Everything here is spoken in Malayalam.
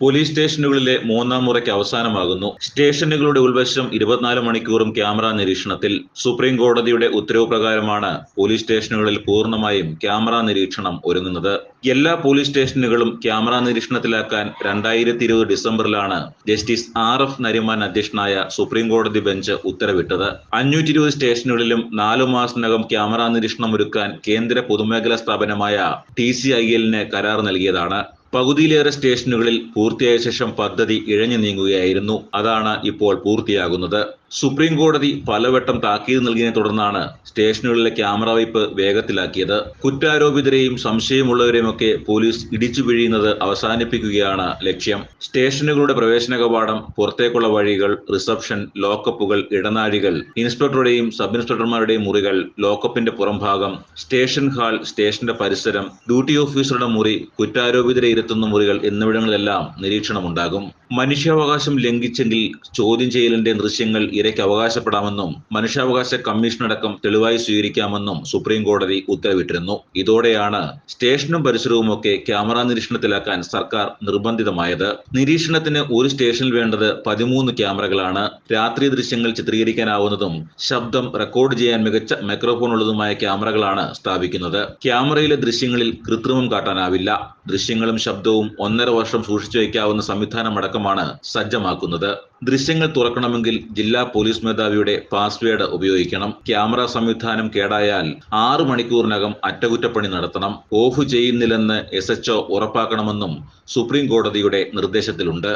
പോലീസ് സ്റ്റേഷനുകളിലെ മൂന്നാം മുറയ്ക്ക് അവസാനമാകുന്നു. സ്റ്റേഷനുകളുടെ ഉൾവശം ഇരുപത്തിനാല് മണിക്കൂറും ക്യാമറ നിരീക്ഷണത്തിൽ. സുപ്രീം കോടതിയുടെ ഉത്തരവ് പ്രകാരമാണ് പോലീസ് സ്റ്റേഷനുകളിൽ പൂർണമായും ക്യാമറ നിരീക്ഷണം ഒരുങ്ങുന്നത്. എല്ലാ പോലീസ് സ്റ്റേഷനുകളും ക്യാമറ നിരീക്ഷണത്തിലാക്കാൻ രണ്ടായിരത്തി ഇരുപത് ഡിസംബറിലാണ് ജസ്റ്റിസ് ആർ എഫ് നരിമാൻ അധ്യക്ഷനായ സുപ്രീം കോടതി ബെഞ്ച് ഉത്തരവിട്ടത്. അഞ്ഞൂറ്റി ഇരുപത് സ്റ്റേഷനുകളിലും നാലു മാസത്തിനകം ക്യാമറ നിരീക്ഷണം ഒരുക്കാൻ കേന്ദ്ര പൊതുമേഖലാ സ്ഥാപനമായ ടി സി ഐ എല്ലിന് കരാർ നൽകിയതാണ്. പകുതിയിലേറെ സ്റ്റേഷനുകളിൽ പൂർത്തിയായ ശേഷം പദ്ധതി ഇഴഞ്ഞു നീങ്ങുകയായിരുന്നു. അതാണ് ഇപ്പോൾ പൂർത്തിയാകുന്നത്. സുപ്രീം കോടതി പലവട്ടം താക്കീത് നൽകിയതിനെ തുടർന്നാണ് സ്റ്റേഷനുകളിലെ ക്യാമറ വയ്പ് വേഗത്തിലാക്കിയത്. കുറ്റാരോപിതരെയും സംശയമുള്ളവരെയുമൊക്കെ പോലീസ് ഇടിച്ചു പിഴിയുന്നത് അവസാനിപ്പിക്കുകയാണ് ലക്ഷ്യം. സ്റ്റേഷനുകളുടെ പ്രവേശന കവാടം പുറത്തേക്കുള്ള വഴികൾ റിസപ്ഷൻ ലോക്കപ്പുകൾ ഇടനാഴികൾ ഇൻസ്പെക്ടറുടെയും സബ് ഇൻസ്പെക്ടർമാരുടെയും മുറികൾ ലോക്കപ്പിന്റെ പുറംഭാഗം സ്റ്റേഷൻ ഹാൾ സ്റ്റേഷന്റെ പരിസരം ഡ്യൂട്ടി ഓഫീസറുടെ മുറി കുറ്റാരോപിതരെ ഇരുത്തുന്ന മുറികൾ എന്നിവിടങ്ങളിലെല്ലാം നിരീക്ഷണമുണ്ടാകും. മനുഷ്യാവകാശം ലംഘിച്ചെങ്കിൽ ചോദ്യം ചെയ്യലിന്റെ ദൃശ്യങ്ങൾ ഇരയ്ക്ക് അവകാശപ്പെടാമെന്നും മനുഷ്യാവകാശ കമ്മീഷൻ അടക്കം തെളിവായി സ്വീകരിക്കാമെന്നും സുപ്രീം കോടതി ഉത്തരവിട്ടിരുന്നു. ഇതോടെയാണ് സ്റ്റേഷനും പരിസരവുമൊക്കെ ക്യാമറ നിരീക്ഷണത്തിലാക്കാൻ സർക്കാർ നിർബന്ധിതമായത്. നിരീക്ഷണത്തിന് ഒരു സ്റ്റേഷനിൽ വേണ്ടത് പതിമൂന്ന് ക്യാമറകളാണ്. രാത്രി ദൃശ്യങ്ങൾ ചിത്രീകരിക്കാനാവുന്നതും ശബ്ദം റെക്കോർഡ് ചെയ്യാൻ മികച്ച മൈക്രോഫോൺ ഉള്ളതുമായ ക്യാമറകളാണ് സ്ഥാപിക്കുന്നത്. ക്യാമറയിലെ ദൃശ്യങ്ങളിൽ കൃത്രിമം കാട്ടാനാവില്ല. ദൃശ്യങ്ങളും ശബ്ദവും ഒന്നര വർഷം സൂക്ഷിച്ചു വയ്ക്കാവുന്ന സംവിധാനമടക്കമാണ് സജ്ജമാക്കുന്നത്. ദൃശ്യങ്ങൾ തുറക്കണമെങ്കിൽ ജില്ലാ പോലീസ് മേധാവിയുടെ പാസ്വേഡ് ഉപയോഗിക്കണം. ക്യാമറ സംവിധാനം കേടായാൽ ആറു മണിക്കൂറിനകം അറ്റകുറ്റപ്പണി നടത്തണം. ഓഫ് ചെയ്യുന്നില്ലെന്ന് എസ് എച്ച്ഒ ഉറപ്പാക്കണമെന്നും സുപ്രീം കോടതിയുടെ നിർദ്ദേശത്തിലുണ്ട്.